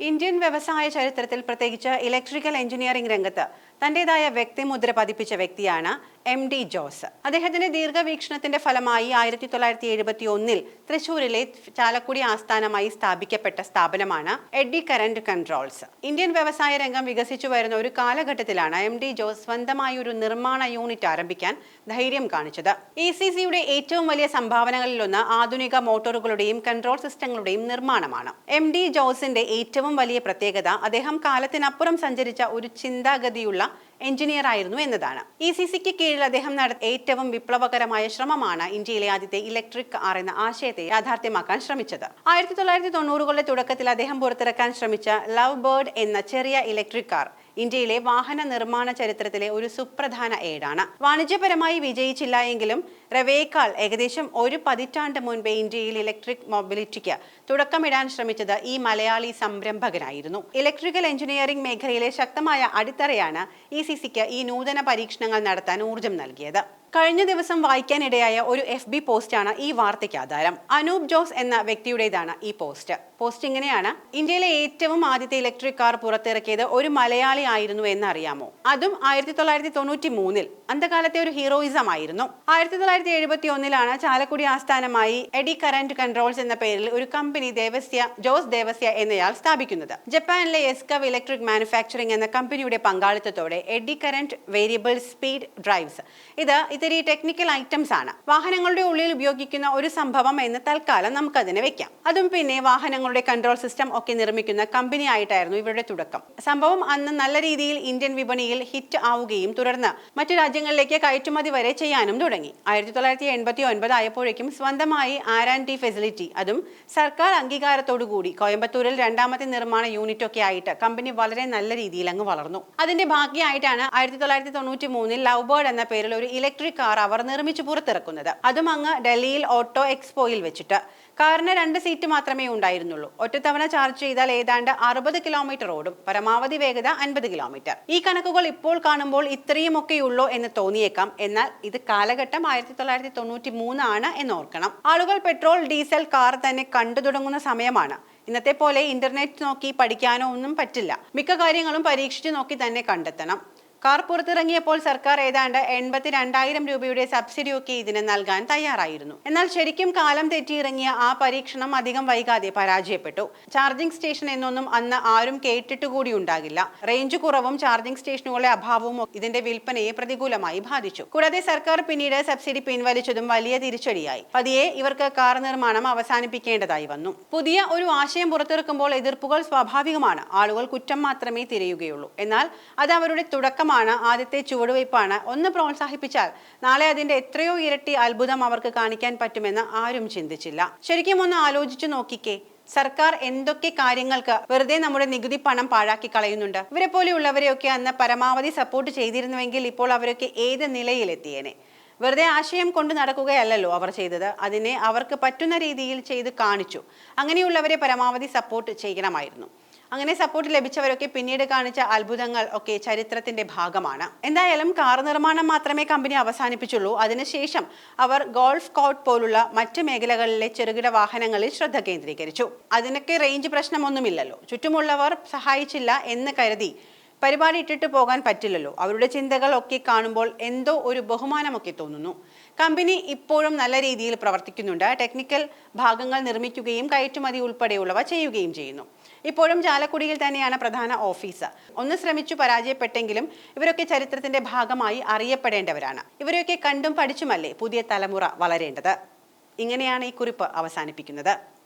Indian വ്യവസായ ചരിത്രത്തിൽ പ്രത്യേകിച്ച് ഇലക്ട്രിക്കൽ എഞ്ചിനീയറിംഗ് രംഗത്ത് തന്റേതായ വ്യക്തിമുദ്ര പതിപ്പിച്ച വ്യക്തിയാണ് എം ഡി ജോസ്. അദ്ദേഹത്തിന്റെ ദീർഘവീക്ഷണത്തിന്റെ ഫലമായി ആയിരത്തി തൊള്ളായിരത്തി എഴുപത്തി ഒന്നിൽ തൃശൂരിലെ ചാലക്കുടി ആസ്ഥാനമായി സ്ഥാപിക്കപ്പെട്ട സ്ഥാപനമാണ് എഡി കറന്റ് കൺട്രോൾസ്. ഇന്ത്യൻ വ്യവസായ രംഗം വികസിച്ചു വരുന്ന ഒരു കാലഘട്ടത്തിലാണ് എം ഡി ജോസ് സ്വന്തമായി ഒരു നിർമ്മാണ യൂണിറ്റ് ആരംഭിക്കാൻ ധൈര്യം കാണിച്ചത്. ഇ സി സിയുടെ ഏറ്റവും വലിയ സംഭാവനകളിലൊന്ന് ആധുനിക മോട്ടോറുകളുടെയും കൺട്രോൾ സിസ്റ്റങ്ങളുടെയും നിർമ്മാണമാണ്. എം ഡി ജോസിന്റെ ഏറ്റവും വലിയ പ്രത്യേകത അദ്ദേഹം കാലത്തിനപ്പുറം സഞ്ചരിച്ച ഒരു ചിന്താഗതിയുള്ള എഞ്ചിനീയർ ആയിരുന്നു എന്നതാണ്. ഇ സി സിക്ക് കീഴിൽ അദ്ദേഹം നടത്തിയ ഏറ്റവും വിപ്ലവകരമായ ശ്രമമാണ് ഇന്ത്യയിലെ ആദ്യത്തെ ഇലക്ട്രിക് കാർ എന്ന ആശയത്തെ യാഥാർത്ഥ്യമാക്കാൻ ശ്രമിച്ചത്. ആയിരത്തി തൊള്ളായിരത്തി തൊണ്ണൂറുകളുടെ തുടക്കത്തിൽ അദ്ദേഹം പുറത്തിറക്കാൻ ശ്രമിച്ച ലവ് ബേർഡ് എന്ന ചെറിയ ഇലക്ട്രിക് കാർ ഇന്ത്യയിലെ വാഹന നിർമ്മാണ ചരിത്രത്തിലെ ഒരു സുപ്രധാന ഏടാണ്. വാണിജ്യപരമായി വിജയിച്ചില്ല എങ്കിലും റവേക്കാൾ ഏകദേശം ഒരു പതിറ്റാണ്ട് മുൻപേ ഇന്ത്യയിൽ ഇലക്ട്രിക് മൊബിലിറ്റിക്ക് തുടക്കമിടാൻ ശ്രമിച്ചത് ഈ മലയാളി സംരംഭകനായിരുന്നു. ഇലക്ട്രിക്കൽ എഞ്ചിനീയറിംഗ് മേഖലയിലെ ശക്തമായ അടിത്തറയാണ് ഇ സി സിക്ക് ഈ നൂതന പരീക്ഷണങ്ങൾ നടത്താൻ ഊർജം നൽകിയത്. കഴിഞ്ഞ ദിവസം വായിക്കാനിടയായ ഒരു എഫ് ബി പോസ്റ്റാണ് ഈ വാർത്തയ്ക്ക് ആധാരം. അനൂപ് ജോസ് എന്ന വ്യക്തിയുടേതാണ് ഈ പോസ്റ്റ്. പോസ്റ്റ് ഇങ്ങനെയാണ്. ഇന്ത്യയിലെ ഏറ്റവും ആദ്യത്തെ ഇലക്ട്രിക് കാർ പുറത്തിറക്കിയത് ഒരു മലയാളി ആയിരുന്നു എന്നറിയാമോ? അതും ആയിരത്തി തൊള്ളായിരത്തി തൊണ്ണൂറ്റി മൂന്നിൽ അന്തകാലത്തെ ഒരു ഹീറോയിസം ആയിരുന്നു. ആയിരത്തി തൊള്ളായിരത്തി എഴുപത്തി ഒന്നിലാണ് ചാലക്കുടി ആസ്ഥാനമായി എഡി കറന്റ് കൺട്രോൾസ് എന്ന പേരിൽ ഒരു കമ്പനി ദേവസ്യ ജോസ് ദേവസ്യ എന്നയാൾ സ്ഥാപിക്കുന്നത്. ജപ്പാനിലെ എസ്കവ് ഇലക്ട്രിക് മാനുഫാക്ചറിംഗ് എന്ന കമ്പനിയുടെ പങ്കാളിത്തത്തോടെ AD current variable speed drives ഇത് ഇത്തിരി ടെക്നിക്കൽ ഐറ്റംസ് ആണ്. വാഹനങ്ങളുടെ ഉള്ളിൽ ഉപയോഗിക്കുന്ന ഒരു സംഭവം എന്ന് തൽക്കാലം നമുക്കതിനെ വെക്കാം. അതും പിന്നെ വാഹനങ്ങളുടെ കൺട്രോൾ സിസ്റ്റം ഒക്കെ നിർമ്മിക്കുന്ന കമ്പനി ആയിട്ടായിരുന്നു ഇവരുടെ തുടക്കം. സംഭവം അന്ന് നല്ല രീതിയിൽ ഇന്ത്യൻ വിപണിയിൽ ഹിറ്റ് ആവുകയും തുടർന്ന് മറ്റു രാജ്യങ്ങളിലേക്ക് കയറ്റുമതി വരെ ചെയ്യാനും തുടങ്ങി. ആയിരത്തി തൊള്ളായിരത്തി എൺപത്തി ഒൻപത് ആയപ്പോഴേക്കും സ്വന്തമായി ടി ഫെസിലിറ്റി അതും സർക്കാർ അംഗീകാരത്തോടുകൂടി കോയമ്പത്തൂരിൽ രണ്ടാമത്തെ നിർമ്മാണ യൂണിറ്റ് ഒക്കെ ആയിട്ട് കമ്പനി വളരെ നല്ല രീതിയിൽ അങ്ങ് വളർന്നു. അതിന്റെ ഭാഗ്യമായിട്ടാണ് ആയിരത്തി തൊള്ളായിരത്തി തൊണ്ണൂറ്റി മൂന്നിൽ ലവ് ബേർഡ് എന്ന പേരിൽ ഒരു ഇലക്ട്രിക് കാർ അവർ നിർമ്മിച്ചു പുറത്തിറക്കുന്നത്. അതും അങ്ങ് ഡൽഹിയിൽ ഓട്ടോ എക്സ്പോയിൽ വെച്ചിട്ട്. കാറിന് രണ്ട് സീറ്റ് മാത്രമേ ഉണ്ടായിരുന്നുള്ളൂ. ഒറ്റത്തവണ ചാർജ് ചെയ്താൽ ഏതാണ്ട് അറുപത് കിലോമീറ്റർ ഓടും. പരമാവധി വേഗത അൻപത് കിലോമീറ്റർ. ഈ കണക്കുകൾ ഇപ്പോൾ കാണുമ്പോൾ ഇത്രയുമൊക്കെയുള്ളൂ എന്ന് തോന്നിയേക്കാം. എന്നാൽ ഇത് കാലഘട്ടം ആയിരത്തി തൊള്ളായിരത്തി തൊണ്ണൂറ്റി മൂന്നാണ് എന്ന് ഓർക്കണം. ആളുകൾ പെട്രോൾ ഡീസൽ കാർ തന്നെ കണ്ടു തുടങ്ങുന്ന സമയമാണ്. ഇന്നത്തെ പോലെ ഇന്റർനെറ്റ് നോക്കി പഠിക്കാനോ ഒന്നും പറ്റില്ല. മിക്ക കാര്യങ്ങളും പരീക്ഷിച്ചു നോക്കി തന്നെ കണ്ടെത്തണം. കാർ പുറത്തിറങ്ങിയപ്പോൾ സർക്കാർ ഏതാണ്ട് എൺപത്തി രണ്ടായിരം രൂപയുടെ സബ്സിഡിയൊക്കെ ഇതിന് നൽകാൻ തയ്യാറായിരുന്നു. എന്നാൽ ശരിക്കും കാലം തെറ്റിയിറങ്ങിയ ആ പരീക്ഷണം അധികം വൈകാതെ പരാജയപ്പെട്ടു. ചാർജിംഗ് സ്റ്റേഷൻ എന്നൊന്നും അന്ന് ആരും കേട്ടിട്ട് കൂടി ഉണ്ടാകില്ല. റേഞ്ച് കുറവും ചാർജിംഗ് സ്റ്റേഷനുകളുടെ അഭാവവും ഇതിന്റെ വിൽപ്പനയെ പ്രതികൂലമായി ബാധിച്ചു. കൂടാതെ സർക്കാർ പിന്നീട് സബ്സിഡി പിൻവലിച്ചതും വലിയ തിരിച്ചടിയായി. പതിയെ ഇവർക്ക് കാർ നിർമ്മാണം അവസാനിപ്പിക്കേണ്ടതായി വന്നു. പുതിയ ഒരു ആശയം പുറത്തിറക്കുമ്പോൾ എതിർപ്പുകൾ സ്വാഭാവികമാണ്. ആളുകൾ കുറ്റം മാത്രമേ തിരയുകയുള്ളൂ. എന്നാൽ അത് അവരുടെ തുടക്കം ശ്രമമാണ് ആദ്യത്തെ ചുവടുവയ്പ്പാണ്. ഒന്ന് പ്രോത്സാഹിപ്പിച്ചാൽ നാളെ അതിന്റെ എത്രയോ ഇരട്ടി അത്ഭുതം അവർക്ക് കാണിക്കാൻ പറ്റുമെന്ന് ആരും ചിന്തിച്ചില്ല. ശരിക്കും ഒന്ന് ആലോചിച്ചു നോക്കിക്കേ. സർക്കാർ എന്തൊക്കെ കാര്യങ്ങൾക്ക് വെറുതെ നമ്മുടെ നികുതി പണം പാഴാക്കി കളയുന്നുണ്ട്. ഇവരെ പോലെയുള്ളവരെയൊക്കെ അന്ന് പരമാവധി സപ്പോർട്ട് ചെയ്തിരുന്നുവെങ്കിൽ ഇപ്പോൾ അവരൊക്കെ ഏത് നിലയിലെത്തിയേനെ? വെറുതെ ആശയം കൊണ്ട് നടക്കുകയല്ലല്ലോ അവർ ചെയ്തത്. അതിനെ അവർക്ക് പറ്റുന്ന രീതിയിൽ ചെയ്ത് കാണിച്ചു. അങ്ങനെയുള്ളവരെ പരമാവധി സപ്പോർട്ട് ചെയ്യണമായിരുന്നു. അങ്ങനെ സപ്പോർട്ട് ലഭിച്ചവരൊക്കെ പിന്നീട് കാണിച്ച അത്ഭുതങ്ങൾ ഒക്കെ ചരിത്രത്തിന്റെ ഭാഗമാണ്. എന്തായാലും കാർ നിർമ്മാണം മാത്രമേ കമ്പനി അവസാനിപ്പിച്ചുള്ളൂ. അതിനുശേഷം അവർ ഗോൾഫ് കോട്ട് പോലുള്ള മറ്റ് മേഖലകളിലെ ചെറുകിട വാഹനങ്ങളിൽ ശ്രദ്ധ കേന്ദ്രീകരിച്ചു. അതിനൊക്കെ റേഞ്ച് പ്രശ്നമൊന്നുമില്ലല്ലോ. ചുറ്റുമുള്ളവർ സഹായിച്ചില്ല എന്ന് കരുതി പരിപാടി ഇട്ടിട്ട് പോകാൻ പറ്റില്ലല്ലോ. അവരുടെ ചിന്തകൾ ഒക്കെ കാണുമ്പോൾ എന്തോ ഒരു ബഹുമാനമൊക്കെ തോന്നുന്നു. കമ്പനി ഇപ്പോഴും നല്ല രീതിയിൽ പ്രവർത്തിക്കുന്നുണ്ട്. ടെക്നിക്കൽ ഭാഗങ്ങൾ നിർമ്മിക്കുകയും കയറ്റുമതി ഉൾപ്പെടെയുള്ളവ ചെയ്യുകയും ചെയ്യുന്നു. ഇപ്പോഴും ചാലക്കുടിയിൽ തന്നെയാണ് പ്രധാന ഓഫീസ്. ഒന്ന് ശ്രമിച്ചു പരാജയപ്പെട്ടെങ്കിലും ഇവരൊക്കെ ചരിത്രത്തിന്റെ ഭാഗമായി അറിയപ്പെടേണ്ടവരാണ്. ഇവരെയൊക്കെ കണ്ടും പഠിച്ചുമല്ലേ പുതിയ തലമുറ വളരേണ്ടത്? ഇങ്ങനെയാണ് ഈ കുറിപ്പ് അവസാനിപ്പിക്കുന്നത്.